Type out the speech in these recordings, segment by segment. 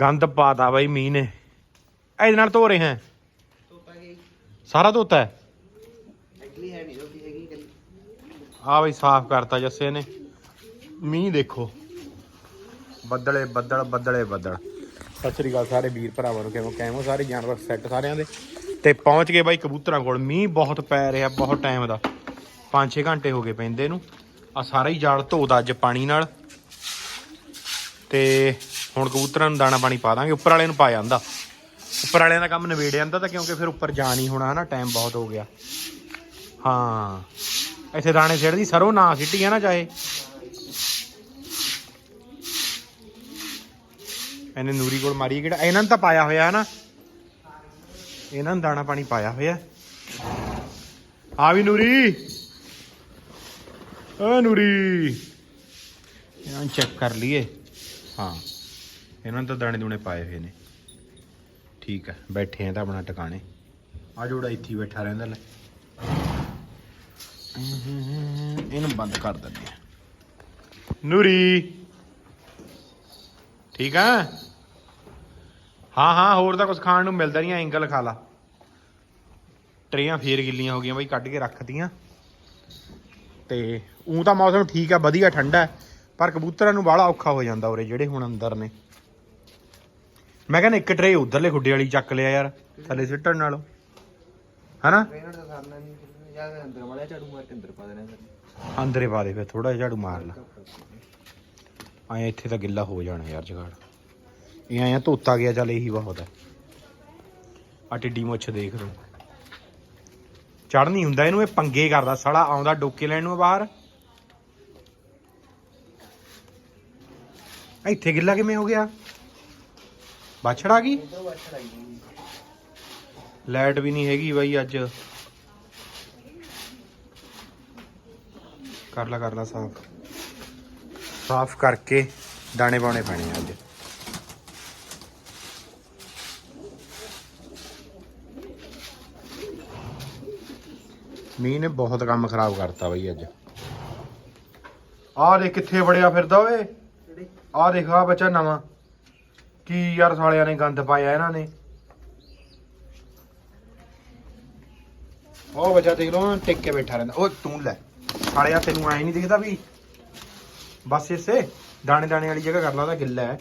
ਗੰਦ ਪਾਤਾ ਬਾਈ ਮੀਂਹ ਨੇ। ਇਹਦੇ ਨਾਲ ਧੋ ਰਹੇ ਹੈ। ਤੋਤਾ ਗਈ ਸਾਰਾ ਧੋਤਾ ਹੈ? ਐਕਚੁਅਲੀ ਹੈ ਨਹੀਂ ਰੋਟੀ ਹੈਗੀ ਕੱਲੀ ਆ ਬਈ ਸਾਫ਼ ਕਰਤਾ ਜੱਸੇ ਨੇ। ਮੀਂਹ ਦੇਖੋ। ਬੱਦਲੇ, ਬੱਦਲ ਬੱਦਲੇ, ਬੱਦਲ। ਸਤਿ ਸ੍ਰੀ ਅਕਾਲ ਸਾਰੇ ਵੀਰ ਭਰਾਵਾਂ ਨੂੰ, ਕਿਵੇਂ ਕਿਵੇਂ ਹੋ? ਸਾਰੇ ਜਾਨਵਰ ਸੈੱਟ ਸਾਰਿਆਂ ਦੇ। ਤੇ ਪਹੁੰਚ ਗਏ ਬਾਈ ਕਬੂਤਰਾਂ ਕੋਲ। ਮੀਂਹ ਬਹੁਤ ਪੈ ਰਿਹਾ ਬਹੁਤ ਟਾਈਮ ਦਾ। 5-6 ਘੰਟੇ ਹੋ ਗਏ ਪੈਂਦੇ ਨੂੰ। ਆ ਸਾਰਾ ਹੀ ਜਾਲ ਧੋਦਾ ਅੱਜ ਪਾਣੀ ਨਾਲ। ਤੇ ਹੁਣ ਕਬੂਤਰਾਂ ਨੂੰ ਦਾਣਾ ਪਾਣੀ ਪਾ ਦਾਂਗੇ, ਉੱਪਰ ਵਾਲੇ ਨੂੰ ਪਾ ਜਾਂਦਾ। ਉੱਪਰ ਵਾਲਿਆਂ ਦਾ ਕੰਮ ਨਵੇੜ ਜਾਂਦਾ ਤਾਂ ਕਿਉਂਕਿ ਫਿਰ ਉੱਪਰ ਜਾ ਨਹੀਂ ਹੋਣਾ ਹਨਾ ਟਾਈਮ ਬਹੁਤ ਹੋ ਗਿਆ। ਹਾਂ। ਇੱਥੇ ਦਾਣੇ ਸਿੱਟਦੀ, ਸਰੋਂ ਨਾ ਸਿੱਟੀ ਆ ਨਾ ਚਾਹੇ। ਇਹਨੇ ਨੂਰੀ ਕੋਲ ਮਾਰੀ ਕਿਹੜਾ? ਇਹਨਾਂ ਨੂੰ ਤਾਂ ਪਾਇਆ ਹੋਇਆ ਹੈ ਨਾ ਇਹਨਾਂ ਨੂੰ ਦਾਣਾ ਪਾਣੀ ਪਾਇਆ ਹੋਇਆ। ਆ ਵੀ ਨੂਰੀ। ਓ ਨੂਰੀ। ਇਹਨਾਂ ਚੈੱਕ ਕਰ ਲਈਏ। ਹਾਂ। ਇਹਨਾਂ ਨੂੰ ਤਾਂ ਦਾਣੇ ਦੂਣੇ ਪਾਏ ਹੋਏ ਨੇ। ਠੀਕ ਹੈ, ਬੈਠੇ ਆ ਤਾਂ ਆਪਣਾ ਟਿਕਾਣੇ। ਆ ਜੋੜਾ ਇੱਥੇ ਬੈਠਾ ਰਹਿੰਦਾ ਲੈ। ਇਹਨੂੰ ਬੰਦ ਕਰ ਦਿੰਦੇ ਆ। ਨੂਰੀ। ਠੀਕ ਆ? ਹਾਂ ਹਾਂ, ਹੋਰ ਤਾਂ ਕੁਝ ਖਾਣ ਨੂੰ ਮਿਲਦਾ ਨਹੀਂ ਐਂਗਲ ਖਾ ਲਾ। ਟਰੇਆਂ ਫੇਰ ਗਿੱਲੀਆਂ ਹੋ ਗਈਆਂ ਬਈ, ਕੱਢ ਕੇ ਰੱਖਤੀਆਂ। ਤੇ ਉਂ ਤਾਂ ਮੌਸਮ ਠੀਕ ਆ, ਵਧੀਆ, ਠੰਡਾ ਪਰ ਕਬੂਤਰਾਂ ਨੂੰ ਬਾਹਲਾ ਔਖਾ ਹੋ ਜਾਂਦਾ ਉਰੇ, ਜਿਹੜੇ ਹੁਣ ਅੰਦਰ ਨੇ। ਮੈਂ ਕਹਿੰਦਾ ਇੱਕ ਟਰੇ ਉਧਰਲੇ ਖੁੱਡੇ ਵਾਲੀ ਚੱਕ ਲਿਆ ਯਾਰ, ਥੱਲੇ ਸਿੱਟਣ ਨਾਲੋਂ। ਹਨਾ? ਟ੍ਰੇਨਰ ਤਾਂ ਸਰਨਾ ਨਹੀਂ ਜਾਂ ਫਿਰ ਅੰਦਰ ਮੜਿਆ ਝਾੜੂ ਮਾਰ ਕੇ ਅੰਦਰ ਪਾ ਦੇਣਾ ਫਿਰ ਅੰਦਰੇ ਪਾ ਦੇ ਫਿਰ ਥੋੜਾ ਜਿਹਾ ਝਾੜੂ ਮਾਰ ਲਾ। ਆਏ ਇੱਥੇ ਤਾਂ ਗਿੱਲਾ ਹੋ ਜਾਣਾ ਯਾਰ ਜਗਾੜ। ਇਹ ਆਇਆ ਧੋਤਾ ਗਿਆ, ਚੱਲ ਇਹੀ ਬਹੁਤ ਹੈ। ਆ ਟਿੱਡੀ ਮੁੱਛ ਦੇਖ ਲਓ। ਚੜ ਨਹੀਂ ਹੁੰਦਾ ਇਹਨੂੰ, ਇਹ ਪੰਗੇ ਕਰਦਾ ਸੜਾ ਆਉਂਦਾ ਡੋਕੇ ਲੈਣ ਨੂੰ ਬਾਹਰ। ਇੱਥੇ ਗਿੱਲਾ ਕਿਵੇਂ ਹੋ ਗਿਆ? ਬਾਛੜ ਆ ਗਈ? ਉਧਰ ਵਾਛੜ ਆਈ ਹੋਈ। ਲਾਈਟ ਵੀ ਨਹੀਂ ਹੈਗੀ ਬਾਈ ਅੱਜ। ਕਰ ਲਾ ਕਰ ਲਾ ਸਾਫ਼। ਸਾਫ਼ ਕਰਕੇ ਦਾਣੇ ਪਾਉਣੇ ਪੈਣੇ ਅੱਜ। ਮੀਂਹ ਨੇ ਬਹੁਤ ਕੰਮ ਖਰਾਬ ਕਰਤਾ ਬਾਈ ਅੱਜ। ਆਹ ਦੇਖ ਕਿੱਥੇ ਵੜਿਆ ਫਿਰਦਾ ਓਏ। ਕਿਹੜੀ ਆਹ ਦੇਖ ਆ ਬੱਚਾ ਨਵਾਂ। ਕੀ ਯਾਰ ਸਾਲਿਆਂ ਨੇ ਗੰਦ ਪਾਇਆ ਇਹਨਾਂ ਨੇ? ਉਹ ਬੱਚਾ ਦੇਖ ਲੋ ਟਿਕ ਕੇ ਬੈਠਾ ਰਹਿੰਦਾ। ਓਏ ਤੂੰ ਲੈ। ਸਾਲਿਆ ਤੈਨੂੰ ਐ ਨਹੀਂ ਦਿਖਦਾ ਵੀ? ਬਸ ਇਸੇ ਦਾਣੇ ਦਾਣੇ ਵਾਲੀ ਜਗ੍ਹਾ ਕਰ ਲਾ ਉਹਦਾ ਗਿੱਲਾ ਹੈ।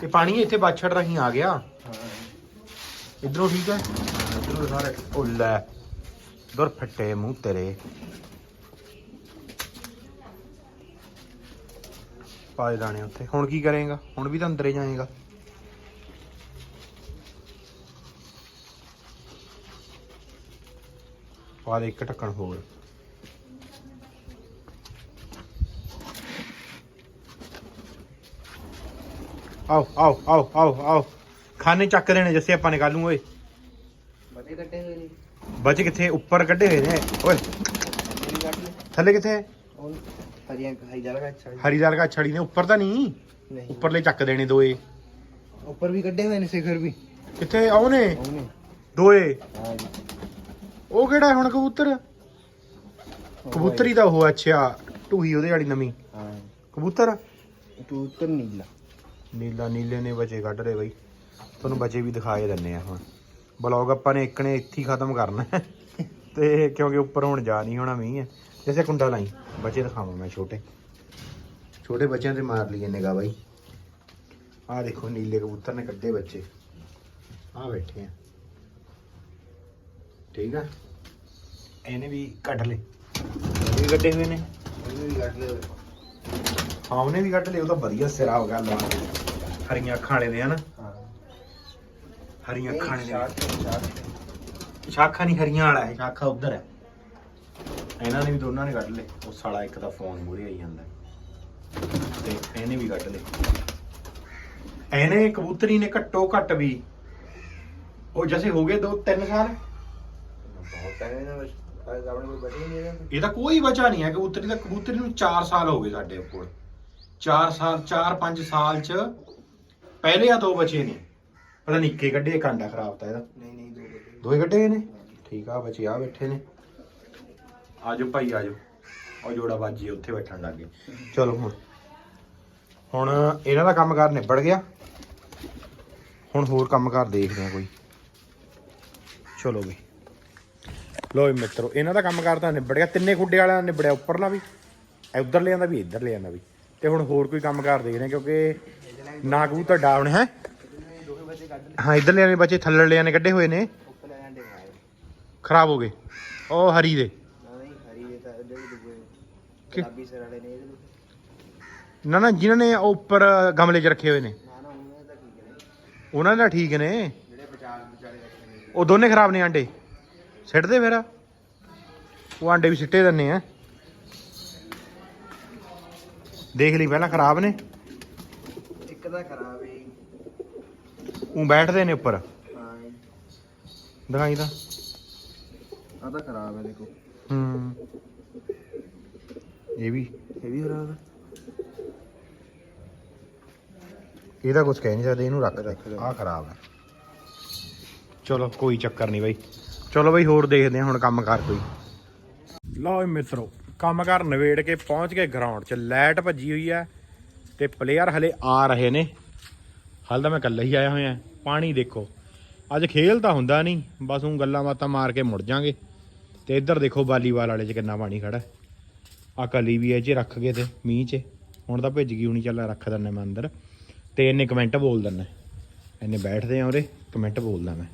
ਤੇ ਪਾਣੀ ਇੱਥੇ ਬਾਛੜ ਰਹੀ ਆ ਗਿਆ। ਇਧਰੋਂ ਠੀਕ ਹੈ? ਇਧਰੋਂ ਸਾਰੇ। ਉਹ ਲੈ ਦਰ ਫੱਟੇ ਮੂੰਹ ਤੇਰੇ। ਪਾਏ ਦਾਣੇ ਉੱਥੇ। ਹੁਣ ਕੀ ਕਰੇਗਾ? ਹੁਣ ਵੀ ਤਾਂ ਅੰਦਰੇ ਜਾਏਗਾ। ਪਾ ਦੇ ਇੱਕ ਢੱਕਣ ਹੋਰ। ਆਓ ਆਓ ਆਓ ਆਓ ਆਓ। ਖਾਣੇ ਚੱਕ ਦੇਣੇ ਜੱਸੇ ਆਪਾਂ ਨਿਕਾਲੂ ਓਏ। ਬਤੇ ਕੱਟੇ ਹੋਏ ਨੇ। ਬਚ ਕਿੱਥੇ? ਉੱਪਰ ਕੱਢੇ ਹੋਏ ਨੇ। ਓਏ। ਥੱਲੇ ਕਿੱਥੇ? ਹਰੀਆਂ ਹਰੀਦਾਰ ਕਾ ਛੜੀ ਨੇ ਉੱਪਰ ਤਾਂ ਨਹੀਂ? ਨਹੀਂ। ਉੱਪਰਲੇ ਚੱਕ ਦੇਣੇ ਦੋਏ। ਉੱਪਰ ਵੀ ਕੱਢੇ ਹੋਏ ਨੇ ਸਿਖਰ ਵੀ। ਕਿੱਥੇ? ਆਉ ਨੇ? ਉਹਨੇ ਦੋਏ। ਹਾਂ ਜੀ। ਉਹ ਕਿਹੜਾ ਹੁਣ ਕਬੂਤਰ? ਕਬੂਤਰੀ ਦਾ ਉਹ ਅੱਛਾ। ਟੂਹੀ ਉਹਦੇ ਵਾਲੀ ਨਵੀਂ। ਹਾਂ ਕਬੂਤਰ? ਤੂੰ ਨੀਲਾ। ਨੀਲਾ ਨੀਲੇ ਨੇ ਬਚੇ ਕੱਢ ਲਏ ਬਈ। ਤੁਹਾਨੂੰ ਬਚੇ ਵੀ ਦਿਖਾਏ ਦਿੰਨੇ ਆ ਹੁਣ। ਬਲੌਗ ਆਪਾਂ ਨੇ ਇੱਕ ਨੇ ਇੱਥੇ ਹੀ ਖਤਮ ਕਰਨਾ। ਹੈ। ਤੇ ਕਿਉਂਕਿ ਉੱਪਰ ਹੁਣ ਜਾ ਨਹੀਂ ਹੋਣਾ ਮੀਂਹ। ਹੈ ਜੈਸੇ ਕੁੰਡਾ ਲਾਈ ਬਚੇ ਦਿਖਾਵਾਂ ਮੈਂ ਛੋਟੇ ਛੋਟੇ ਬੱਚਿਆਂ ਤੇ ਮਾਰ ਲਈਏ ਨਿਗਾ ਬਾਈ ਆਹ ਦੇਖੋ ਨੀਲੇ ਕਬੂਤਰ ਨੇ ਕੱਢੇ ਬੱਚੇ ਆਹ ਬੈਠੇ ਆ ਠੀਕ ਆ ਇਹਨੇ ਵੀ ਕੱਢ ਲਏ ਇਹ ਵੀ ਕੱਢੇ ਹੋਏ ਨੇ ਉਹਨੇ ਵੀ ਕੱਢ ਲਿਆ ਹਾਂ ਉਹਨੇ ਵੀ ਕੱਢ ਲਏ ਉਹ ਤਾਂ ਵਧੀਆ ਸਿਰਾ ਹੋ ਗਿਆ ਲਾ ਹਰੀਆਂ ਅੱਖਾਂ ਵਾਲੇ ਨੇ ਹਨ ਹਰੀਆਂ ਅੱਖਾਂ ਵਾਲੇ ਨੇ ਸ਼ਾਖਾ ਨਹੀਂ ਹਰੀਆਂ ਵਾਲਾ ਹੈ ਸ਼ਾਖਾ ਉਧਰ ਹੈ ਇਹਨਾਂ ਨੇ ਵੀ ਦੋਨਾਂ ਨੇ ਕੱਢ ਲਏ। ਉਹ ਸਾਲਾ ਇੱਕ ਦਾ ਫੋਨ ਮੂਰੇ ਆਈ ਜਾਂਦਾ। ਤੇ ਇਹਨੇ ਵੀ ਕੱਢ ਲਏ। ਇਹਨੇ ਕਬੂਤਰੀ ਨੇ ਘੱਟੋ ਘੱਟ ਵੀ ਉਹ ਜੈਸੇ ਹੋ ਗਏ 2 3 ਸਾਲ। ਬਹੁਤ ਟਾਈਮ ਨਾ ਬਸ ਅੱਜ ਆਪਣੇ ਕੋਲ ਬੈਠੇ ਨਹੀਂ ਹੈਗਾ। ਇਹਦਾ ਕੋਈ ਬਚਾ ਨਹੀਂ ਹੈ। ਕਬੂਤਰੀ ਦਾ ਕਬੂਤਰੀ ਨੂੰ 4 ਸਾਲ ਹੋ ਗਏ ਸਾਡੇ ਕੋਲ 4 ਸਾਲ 4-5 ਸਾਲ ਚ ਪਹਿਲੇ ਆ ਦੋ ਬਚੇ ਨੇ। ਪਤਾ ਨਹੀਂ ਇੱਕੇ ਕੱਢੇ ਕਾਂਡਾ ਖਰਾਬ ਤਾਂ ਇਹਦਾ। ਨਹੀਂ ਨਹੀਂ ਦੋ ਦੋਏ ਕੱਢੇ ਨੇ? ਠੀਕ ਆ ਬੱਚੇ ਆ ਬੈਠੇ ਨੇ। ਆਜੋ ਭਾਈ, ਆਜੋ। ਉਹ ਜੋੜਾ ਬਾਜੀ ਉੱਥੇ ਬੈਠਣ ਲੱਗ ਚਲੋ ਹੁਣ। ਹੁਣ ਇਹਨਾਂ ਦਾ ਕੰਮ ਕਾਰ ਨਿਬੜ ਗਿਆ। ਹੁਣ ਹੋਰ ਕੰਮ ਕਰ ਦੇਖਦੇ ਆ ਕੋਈ। ਚਲੋ ਵੀ। ਲੋ ਵੀ ਮਿੱਤਰੋ, ਇਹਨਾਂ ਦਾ ਕੰਮ ਤਾਂ ਨਿਬੜ ਗਿਆ। ਤਿੰਨੇ ਖੁੱਡੇ ਵਾਲਿਆਂ ਦਾ ਨਿਬੜਿਆ ਉੱਪਰਲਾ ਵੀ। ਉਧਰ ਲਿਆਂਦਾ ਵੀ ਇੱਧਰ ਲਿਆਂਦਾ ਵੀ। ਤੇ ਹੁਣ ਹੋਰ ਕੋਈ ਕੰਮ ਕਰ ਦੇਖਦੇ ਆ, ਕਿਉਂਕਿ ਨਾਗੂ ਕਬੂਤਰ ਡਾਉਣ ਹੈ? ਹਾਂ ਇੱਧਰ ਲਿਆਣੇ ਬੱਚੇ ਥੱਲੇ ਲਿਆਣੇ ਕੱਢੇ ਹੋਏ ਨੇ। ਖਰਾਬ ਹੋ ਗਏ। ਉਹ ਹਰੀ ਦੇ ਨਾ ਨਹੀਂ ਹਰੀ ਦੇ ਤਾਂ ਇਹਦੇ ਵੀ ਦੂਏ ਕਿ- ਗੁਲਾਬੀ ਸਿਰ ਵਾਲੇ ਨੇ ਇਹਦੇ ਵੀ। ਨਾ ਨਾ ਜਿਨ੍ਹਾਂ ਨੇ ਉਹ ਉੱਪਰ ਗਮਲੇ 'ਚ ਰੱਖੇ ਹੋਏ ਨੇ। ਨਾ ਨਾ ਉਹਨਾਂ ਦਾ ਠੀਕ ਨੇ। ਉਹਨਾਂ ਦਾ ਠੀਕ ਨੇ। ਜਿਹੜੇ ਵਿਚਾਰ ਵਿਚਾਰੇ ਰੱਖੇ ਨੇ। ਉਹ ਦੋਨੇ ਖਰਾਬ ਨੇ ਆਂਡੇ। ਸਿੱਟਦੇ ਫਿਰ? ਉਹ ਆਂਡੇ ਵੀ ਸਿੱਟੇ ਦਿੰਨੇ ਆ। ਦੇਖ ਲਈ ਪਹਿਲਾਂ ਖਰਾਬ ਨੇ। ਇੱਕ ਦਾ ਖਰਾਬ ਹੈ ਉਹ ਬੈਠਦੇ ਨੇ ਉੱਪਰ। ਹਾਂ ਜੀ। ਦਿਖਾਈ ਤਾਂ। ਆਹ ਤਾਂ ਖਰਾਬ ਹੈ ਦੇਖੋ। ਹੂੰ। ਇਹ ਵੀ। ਇਹ ਵੀ ਖਰਾਬ ਹੈ। ਇਹਦਾ ਕੁਝ ਕਹਿ ਨਹੀਂ ਸਕਦੇ ਇਹਨੂੰ ਰੱਖ ਰੱਖ। ਆਹ ਖਰਾਬ ਹੈ। ਚਲੋ ਕੋਈ ਚੱਕਰ ਨਹੀਂ ਬਾਈ। ਚਲੋ ਬਾਈ ਹੋਰ ਦੇਖਦੇ ਹਾਂ ਹੁਣ ਕੰਮ ਕਰ ਕੋਈ। ਲਓ ਮਿੱਤਰੋ ਕੰਮ ਕਰ ਨਵੇੜ ਕੇ ਪਹੁੰਚ ਗਏ ਗਰਾਊਂਡ 'ਚ। ਲਾਈਟ ਭੱਜੀ ਹੋਈ ਹੈ ਤੇ ਪਲੇਅਰ ਹਲੇ ਆ ਰਹੇ ਨੇ। ਹਾਲ ਤਾਂ ਮੈਂ ਇਕੱਲਾ ਹੀ ਆਇਆ ਹੋਇਆ ਪਾਣੀ ਦੇਖੋ। ਅੱਜ ਖੇਲ ਤਾਂ ਹੁੰਦਾ ਨਹੀਂ। ਬਸ ਉਹ ਗੱਲਾਂ ਬਾਤਾਂ ਮਾਰ ਕੇ ਮੁੜ ਜਾਾਂਗੇ। ਤੇ ਇੱਧਰ ਦੇਖੋ ਵਾਲੀਬਾਲ ਵਾਲੇ 'ਚ ਕਿੰਨਾ ਪਾਣੀ ਖੜਾ ਆ ਕਲੀ ਵੀ ਇਹ 'ਚ ਰੱਖ ਗਏ ਤੇ ਮੀਂਹ 'ਚ। ਹੁਣ ਤਾਂ ਭਿੱਜ ਗਈ ਹੁਣੀ, ਚੱਲ ਰੱਖ ਦਿੰਨੇ ਮੈਂ ਅੰਦਰ। ਤੇ ਇਹਨੇ ਕਮੈਂਟ ਬੋਲ ਦਿੰਨੇ ਇਹਨੇ ਬੈਠਦੇ ਆ ਉਰੇ ਕਮੈਂਟ ਬੋਲਦਾ ਮੈਂ।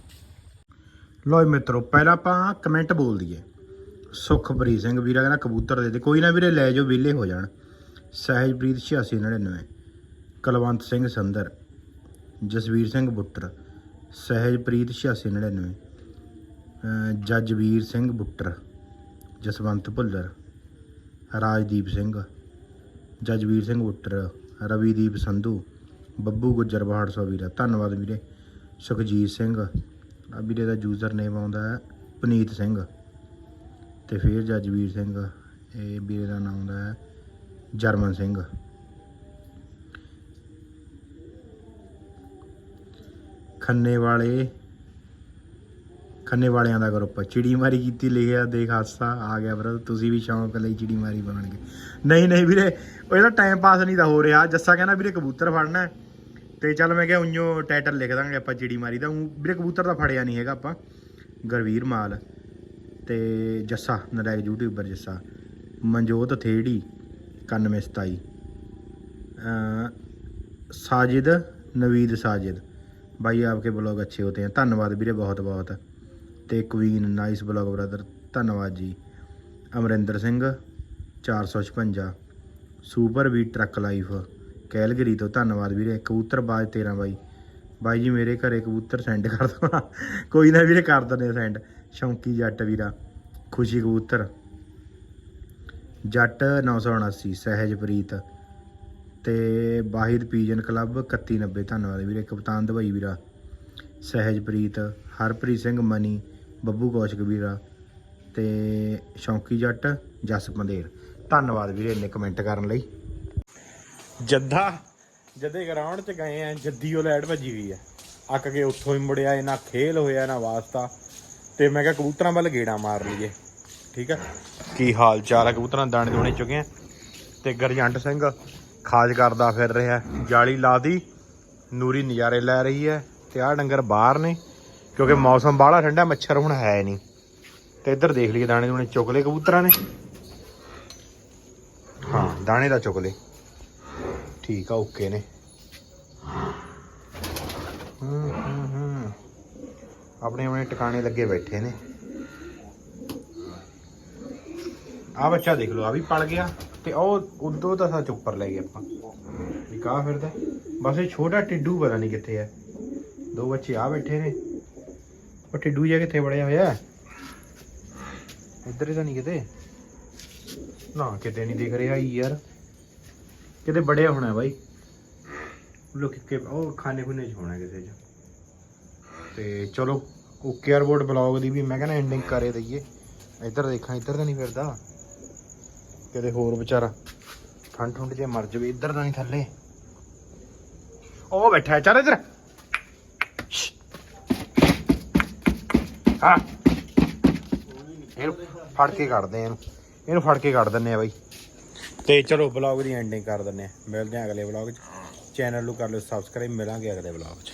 ਲੋ ਮਿੱਤਰੋ, ਪਹਿਲਾਂ ਆਪਾਂ ਕਮੈਂਟ ਬੋਲ ਦਈਏ। ਸੁਖਪ੍ਰੀਤ ਸਿੰਘ ਵੀਰਾ ਕਹਿੰਦਾ ਕਬੂਤਰ ਦੇ ਦੇ। ਕੋਈ ਨਾ ਵੀਰੇ, ਲੈ ਜਾਓ, ਵਿਹਲੇ ਹੋ ਜਾਣ। ਸਹਿਜਪ੍ਰੀਤ 8699 ਕਲਵੰਤ ਸਿੰਘ ਸੰਦਰ ਜਸਵੀਰ ਸਿੰਘ ਬੁੱਟਰ। ਸਹਿਜਪ੍ਰੀਤ 8699 ਅਹ ਜੱਜਵੀਰ ਸਿੰਘ ਬੁੱਟਰ। ਜਸਵੰਤ ਭੁੱਲਰ। ਰਾਜਦੀਪ ਸਿੰਘ, ਜਜਵੀਰ ਸਿੰਘ ਉੱਟਰ ਰਵੀਦੀਪ ਸੰਧੂ, ਬੱਬੂ ਗੁੱਜਰ ਬਾਹੜ ਸੌ ਵੀਰਾ। ਧੰਨਵਾਦ ਵੀਰੇ। ਸੁਖਜੀਤ ਸਿੰਘ ਆ ਵੀਰੇ ਦਾ ਯੂਜ਼ਰ ਨੇਮ ਆਉਂਦਾ ਹੈ ਪਨੀਤ ਸਿੰਘ। ਤੇ ਫਿਰ ਜਜਵੀਰ ਸਿੰਘ, ਇਹ ਵੀਰੇ ਦਾ ਨਾਮ ਆਉਂਦਾ ਹੈ ਜਰਮਨ ਸਿੰਘ। ਖੰਨੇ ਵਾਲੇ ਖੰਨੇ ਵਾਲਿਆਂ ਦਾ ਗਰੁੱਪ ਚਿੜੀ ਮਾਰੀ ਕੀਤੀ ਲਿਖਿਆ ਦੇਖ ਹਾਸਾ ਆ ਗਿਆ ਬਰਦਰ ਤੁਸੀਂ ਵੀ ਸ਼ੌਂਕ ਲਈ ਚਿੜੀ ਮਾਰੀ ਬਣਨਗੇ ਨਹੀਂ ਨਹੀਂ ਵੀਰੇ ਉਹ ਇਹਦਾ ਟਾਈਮ ਪਾਸ ਨਹੀਂ ਤਾਂ ਹੋ ਰਿਹਾ ਜੱਸਾ ਕਹਿੰਦਾ ਵੀਰੇ ਕਬੂਤਰ ਫੜਨਾ ਹੈ। ਤੇ ਚੱਲ ਮੈਂ ਕਿਹਾ ਉਈਓ ਟਾਈਟਲ ਲਿਖ ਦਾਂਗੇ ਆਪਾਂ ਚਿੜੀ ਮਾਰੀ ਦਾ ਊਂ ਵੀਰੇ ਕਬੂਤਰ ਤਾਂ ਫੜਿਆ ਨਹੀਂ ਹੈਗਾ ਆਪਾਂ ਗਰਵੀਰ ਮਾਲ ਤੇ ਜੱਸਾ ਨਲਾਇਕ ਯੂਟਿਊਬਰ ਜੱਸਾ ਮਨਜੋਤ ਥੇੜੀ 9127 ਅ साजिद नवीद साजिद भाई आपके ब्लॉग अच्छे होते हैं धन्यवाद ਵੀਰੇ ਬਹੁਤ ਬਹੁਤ ਤੇ ਕੁਈਨ ਨਾਈਸ ਬਲੌਗ ਬ੍ਰਦਰ ਧੰਨਵਾਦ ਜੀ। Amarinder Singh 456 super V truck life Calgary ਤੋਂ ਧੰਨਵਾਦ ਵੀਰੇ, ਕਬੂਤਰ ਬਾਜ 13 ਬਾਈ। ਬਾਈ ਜੀ ਮੇਰੇ ਘਰੇ ਕਬੂਤਰ ਸੈਂਡ ਕਰ ਦੋ ਕੋਈ ਨਾ ਵੀਰੇ ਕਰ ਦਿੰਦੇ ਸੈਂਡ ਸ਼ੌਂਕੀ ਜੱਟ ਵੀਰਾ, ਖੁਸ਼ੀ ਕਬੂਤਰ। ਜੱਟ 979 ਸਹਿਜਪ੍ਰੀਤ। ਤੇ ਵਾਹਿਦ ਪੀਜਨ ਕਲੱਬ 3190 ਧੰਨਵਾਦ ਵੀਰੇ। ਕਪਤਾਨ ਦਵਾਈ ਵੀਰਾ, ਸਹਿਜਪ੍ਰੀਤ, ਹਰਪ੍ਰੀਤ ਸਿੰਘ ਮਨੀ ਬੱਬੂ ਕੌਸ਼ਿਕ ਵੀਰਾ ਤੇ ਸ਼ੌਂਕੀ ਜੱਟ ਜਸ ਪੰਦੇਰ ਧੰਨਵਾਦ ਵੀਰੇ ਇੰਨੇ ਕਮੈਂਟ ਕਰਨ ਲਈ। ਜੱਦਾ, ਜਦੇ ਗਰਾਊਂਡ 'ਚ ਗਏ ਆ, ਜੱਦੀ ਉਹ ਲੈਟ ਭੱਜੀ ਹੋਈ ਆ। ਅੱਕ ਕੇ ਉੱਥੋਂ ਹੀ ਮੁੜਿਆ ਇਹ ਨਾ ਖੇਲ ਹੋਇਆ ਨਾ ਵਾਸਤਾ। ਤੇ ਮੈਂ ਕਿਹਾ ਕਬੂਤਰਾਂ ਵੱਲ ਗੇੜਾ ਮਾਰ ਲਈਏ। ਠੀਕ ਆ? ਕੀ ਹਾਲ ਚਾਲ ਆ ਕਬੂਤਰਾਂ ਦਾਣੇ ਦੋਣੇ ਚੁੱਕੇ ਆ। ਤੇ ਗਰਜੰਟ ਸਿੰਘ ਖਾਜ ਕਰਦਾ ਫਿਰ ਰਿਹਾ। ਜਾਲੀ ਲਾਦੀ ਨੂਰੀ ਨਜ਼ਾਰੇ ਲੈ ਰਹੀ ਹੈ। ਤੇ ਆਹ ਡੰਗਰ ਬਾਹਰ ਨੇ। ਕਿਉਂਕਿ ਮੌਸਮ ਬਾਹਲਾ ਠੰਡਾ, ਮੱਛਰ ਹੁਣ ਹੈ ਨਹੀਂ ਤੇ ਇੱਧਰ ਦੇਖ ਲਈਏ, ਦਾਣੇ ਦੂਣੇ ਚੁੱਕ ਲਏ ਕਬੂਤਰਾਂ ਨੇ। ਹਾਂ, ਦਾਣੇ ਦਾ ਚੁੱਕ ਲਏ। ਠੀਕ ਆ, ਓਕੇ ਨੇ। ਹੂੰ ਹੂੰ ਆਪਣੇ ਆਪਣੇ ਟਿਕਾਣੇ ਲੱਗੇ ਬੈਠੇ ਨੇ। ਆ ਬੱਚਾ ਦੇਖ ਲਓ, ਆ ਵੀ ਪਲ ਗਿਆ। ਤੇ ਉਹ ਉਦੋਂ ਤਾਂ ਸੱਚ ਉੱਪਰ ਲੈ ਗਏ ਆਪਾਂ। ਵੀ ਕਾ ਫਿਰਦਾ? ਬਸ ਇਹ ਛੋਟਾ ਟਿੱਡੂ ਪਤਾ ਨਹੀਂ ਕਿੱਥੇ ਹੈ। ਦੋ ਬੱਚੇ ਆ ਬੈਠੇ ਨੇ। ਉਹ ਟਿੱਡੂ ਜਿਹਾ ਕਿੱਥੇ ਵੜਿਆ ਹੋਇਆ? ਇੱਧਰ ਤਾਂ ਨਹੀਂ ਕਿਤੇ। ਨਾ ਕਿਤੇ ਨਹੀਂ ਦਿਖ ਰਿਹਾ ਯਾਰ। ਕਿਤੇ ਬੜਿਆ ਹੋਣਾ ਬਾਈ। ਲੋਕ ਕਿ ਉਹ ਖਾਣੇ ਖੁਨੇ ਚ ਹੋਣਾ ਕਿਸੇ ਚ। ਤੇ ਚਲੋ ਓਕੇ 에ਅਰਬੋਰਡ ਬਲੌਗ ਦੀ ਵੀ ਮੈਂ ਕਹਿੰਦਾ ਐਂਡਿੰਗ ਕਰੇ ਦਈਏ। ਇੱਧਰ ਦੇਖਾਂ ਇੱਧਰ ਤਾਂ ਨਹੀਂ ਫਿਰਦਾ। ਕਿਤੇ ਹੋਰ ਵਿਚਾਰਾ। ਠੰਡ ਠੁੰਡ ਜੇ ਮਰ ਜਵੇ ਇੱਧਰ ਤਾਂ ਨਹੀਂ ਥੱਲੇ। ਉਹ ਬੈਠਾ ਚੱਲ ਇੱਧਰ। ਹਾਂ। ਇਹਨੂੰ ਫੜ ਕੇ ਕੱਢਦੇ ਆ ਇਹਨੂੰ। ਇਹਨੂੰ ਫੜ ਕੇ ਕੱਢ ਦਿੰਨੇ ਆ ਬਾਈ। ਤੇ ਚਲੋ ਬਲੌਗ ਦੀ ਐਂਡਿੰਗ ਕਰ ਦਿੰਨੇ ਆ। ਮਿਲਦੇ ਆ ਅਗਲੇ ਬਲੌਗ 'ਚ। ਚੈਨਲ ਨੂੰ ਕਰ ਲਿਓ ਸਬਸਕ੍ਰਾਈਬ ਮਿਲਾਂਗੇ ਅਗਲੇ ਬਲੌਗ 'ਚ।